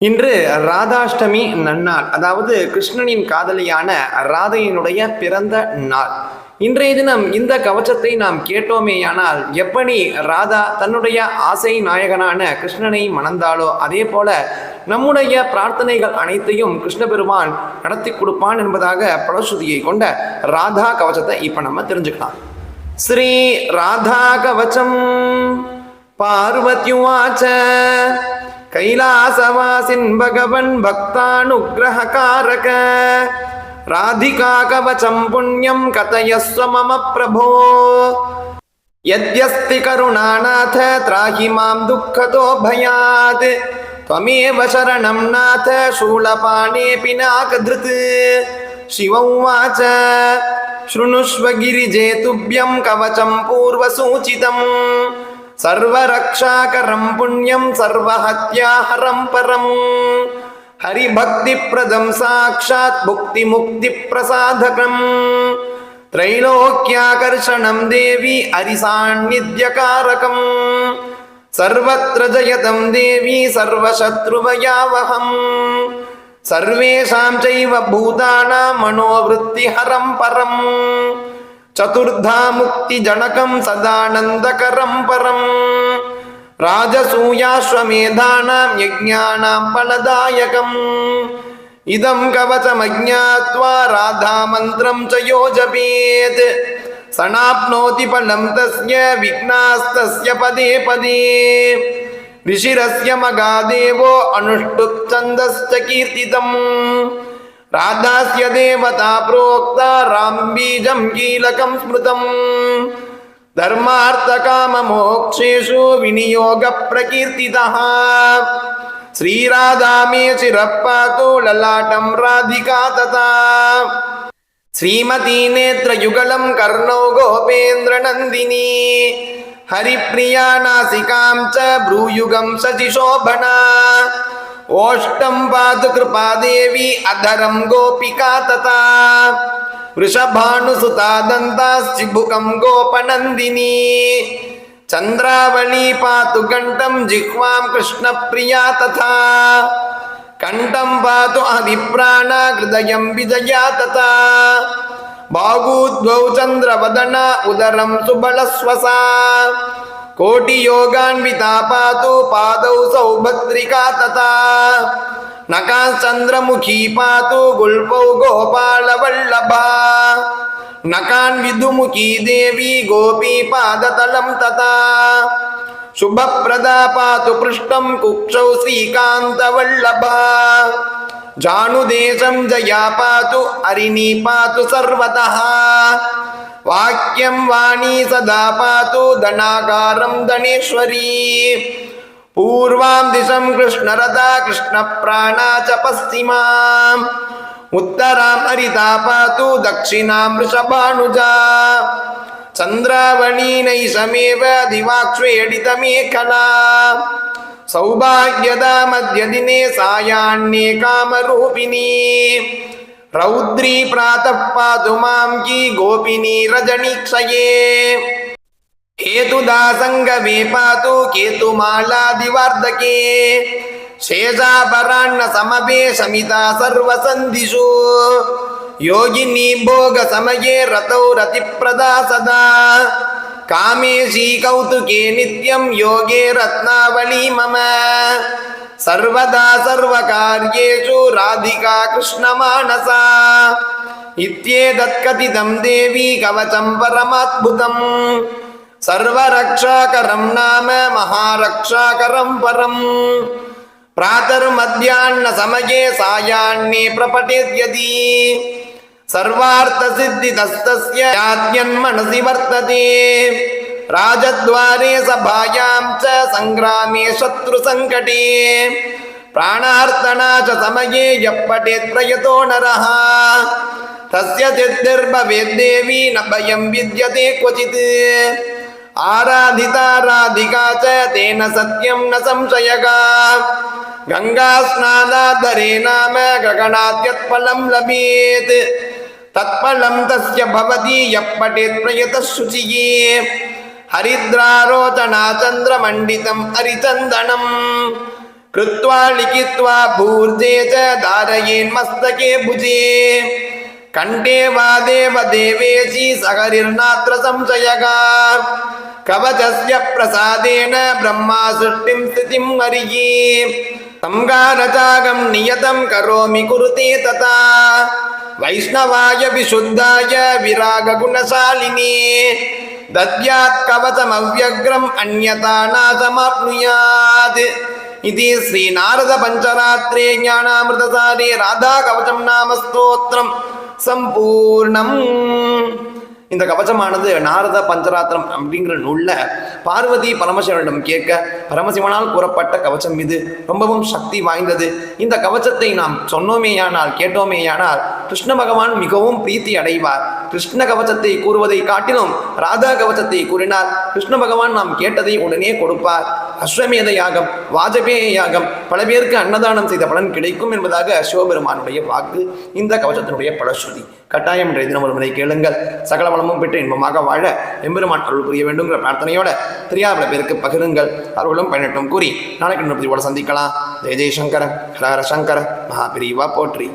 இன்று ராதாஷ்டமி நன்னாள் அதாவது கிருஷ்ணனின் காதலியான ராதையினுடைய பிறந்த நாள். இன்றைய தினம் இந்த கவச்சத்தை நாம் கேட்டோமேயானால் எப்படி ராதா தன்னுடைய ஆசை நாயகனான கிருஷ்ணனை மணந்தாளோ அதே போல நம்முடைய பிரார்த்தனைகள் அனைத்தையும் கிருஷ்ண பெருமான் நடத்தி கொடுப்பான் என்பதாக பலஸ்ருதியை கொண்ட ராதா கவச்சத்தை இப்ப நம்ம தெரிஞ்சுக்கலாம். ஸ்ரீ ராதா கவச்சம் பார்வத்யுவாச்ச కైలాసవాసిన్ భగవన్ భక్తానుగ్రహకారక రాధికా కవచం పుణ్యం కథయస్వ మమ ప్రభో यद्यस्ति करुणानाथ, त्राहि माँ दुःखतो भयात्। त्वमेव शरणं नाथ शूलपाणेऽपि नाकधृत् शिव उवाच शृणुष्व गिरिजेतुभ्यं कवचं पूर्वसूचितम्। सर्वरक्षाकरं पुण्यं सर्वहत्याहरं परम् हरिभक्तिप्रदं साक्षात् भुक्तिमुक्तिप्रसाधकम् त्रैलोक्याकर्षणं देवी हरिसान्निध्यकारकम् सर्वत्र जयतं देवी सर्वशत्रुभयावहम् सर्वेषां चैव भूतानां मनोवृत्तिहरं परम् சதுர்தா முக்தி ஜனகம் சதானந்தகரம் பரம் ராஜசூயாஸ்வமேதானாம் யஜ்ஞானாம் பலதாயகம் இதம் கவசமஜாத்வா ராதா மந்திரம் ச யோஜபேத் சனாப்னோதி பலம் தஸ்ய விக்னாஸ்தஸ்ய பதே பதே ரிஷிரஸ்ய மகாதேவோ அனுஷ்டுப் சந்தஸ்த கீர்த்திதம் రాధాస్య దేవతా ప్రోక్త రాంబీజం కీలకం స్మృతం. ధర్మార్థకామమోక్షేషు వినియోగ ప్రకీర్తిత. శ్రీరాధా మే చిరప్పాతో లలాటం రాధికా తథా. శ్రీమతీ నేత్రయుగళం కర్ణౌ గోపేంద్ర నందిని. హరిప్రియా నాసికాం చ భ్రూయుగం సచిశోభనా. ओष्टं पातु कृपादेवी अधरं गोपिका तथा वृषभानुसुता दन्ताश्चिबुकं गोपनन्दिनी चन्द्रावली पातु कण्ठं जिह्वां कृष्णप्रिया तथा कण्ठं पातु अधिप्राणा हृदयं विजया तथा बाहूद्वौ चन्द्रवदना उदरं सुबलस्वसा कोटियोगान्विता पातु पादौ सौभद्रिका तथा नकाश्चन्द्रमुखी पातु गुल्पौ गोपालवल्लभा नकान् विदुमुखी देवी गोपी पादतलं तथा शुभप्रदा पातु पृष्ठं कुक्षौ श्रीकान्तवल्लभा जानुदेशं जया पातु अरिणी पातु सर्वतः वाक्यं वाणी सदा पातु धनागारं धनेश्वरी पूर्वां दिशं कृष्णरथा कृष्णप्राणा च पश्चिमाम् उत्तरां हरिता पातु दक्षिणां वृषभानुजा चन्द्रावणीनैषमेव दिवाक्ष्वेडितमेखला सौभाग्यदा मध्यदिने सायान्ये कामरूपिणी रौद्री प्रातः पातु मां की गोपिनी रजनीक्षये हेतुदासङ्गमे पातु केतुमालादिवार्धके शेषापरान्न समपे शमिता सर्वसन्धिषु योगिनी भोगसमये रतौ रतिप्रदा सदा कामेशी कौतुके नित्यं योगे रत्नावली मम सर्वदा सर्वकार्येषु राधिका कृष्णमानसा इत्येतत्कथितं देवी कवचं परमाद्भुतम् सर्वरक्षाकरं नाम महारक्षाकरं परम् प्रातर्मध्याह्नसमये सायाह्ने प्रपठेद्यदि सर्वार्थसिद्धिदस्तस्य याज्ञन्मनसि वर्तते राजद्वारे सभायां च सङ्ग्रामे शत्रुसङ्कटे प्राणार्तना च समये यः पठेत् प्रयतो नरः तस्य सिद्धिर्भवेद्देवी न भयं विद्यते क्वचित् आराधिता राधिका च तेन सत्यं न संशयः गङ्गास्नानादरे नाम गगनाद्यत्फलं लभेत् तत्फलं तस्य भवति यः पठेत् प्रयतः शुचिः हरिद्रारोचना चन्द्रमण्डितं हरिचन्दनम् कृत्वा लिखित्वा भूर्जे च धारयेन्मस्तके भुजे कण्ठे वा देवदेवेशी सहरिर्नात्र संशयः कवचस्य प्रसादेन ब्रह्मा सृष्टिं स्थितिं हरिये संगारजागं नियतं करोमि कुरुते तथा वैष्णवाय विशुद्धाय विरागगुणशालिने தத்யாத் கவசமவ்யக்ரம் அந்நாசமாப்னுயாது இது ஸ்ரீ நாரத பஞ்சராத்திரே ஞானாமிரதசாரே ராதா கவசம் நாம ஸ்தோத்திரம். சம்பூர்ணம். இந்த கவசமானது நாரத பஞ்சராத்திரம் அப்படிங்கிற நூல்ல பார்வதி பரமசிவனிடம் கேட்க பரமசிவனால் கூறப்பட்ட கவசம் இது. ரொம்பவும் சக்தி வாய்ந்தது. இந்த கவசத்தை நாம் சொன்னோமேயானால் கேட்டோமேயானால் கிருஷ்ண பகவான் மிகவும் பிரீத்தி அடைவார். கிருஷ்ண கவச்சத்தை கூறுவதை காட்டிலும் ராதா கவச்சத்தை கூறினார். கிருஷ்ண பகவான் நாம் கேட்டதை உடனே கொடுப்பார். அஸ்வமேத யாகம் வாஜபேய யாகம் பல பேருக்கு அன்னதானம் செய்த பலன் கிடைக்கும் என்பதாக சிவபெருமானுடைய வாக்கு. இந்த கவச்சத்தினுடைய பலஸ்ருதி. கட்டாயம் என்ற தினம் ஒரு முறை கேளுங்கள். சகல வளமும் பெற்று இன்பமாக வாழ எம்பெருமான் அருள் புரிய வேண்டுங்கிற பிரார்த்தனையோட தெரியாத பல பேருக்கு பகிருங்கள். அருளும் பயனட்டும் கூறி நாளைக்கு இன்னொரு சந்திக்கலாம். ஜெய ஜெயசங்கர ஹரஹர சங்கர மகாபிரிவா போற்றி.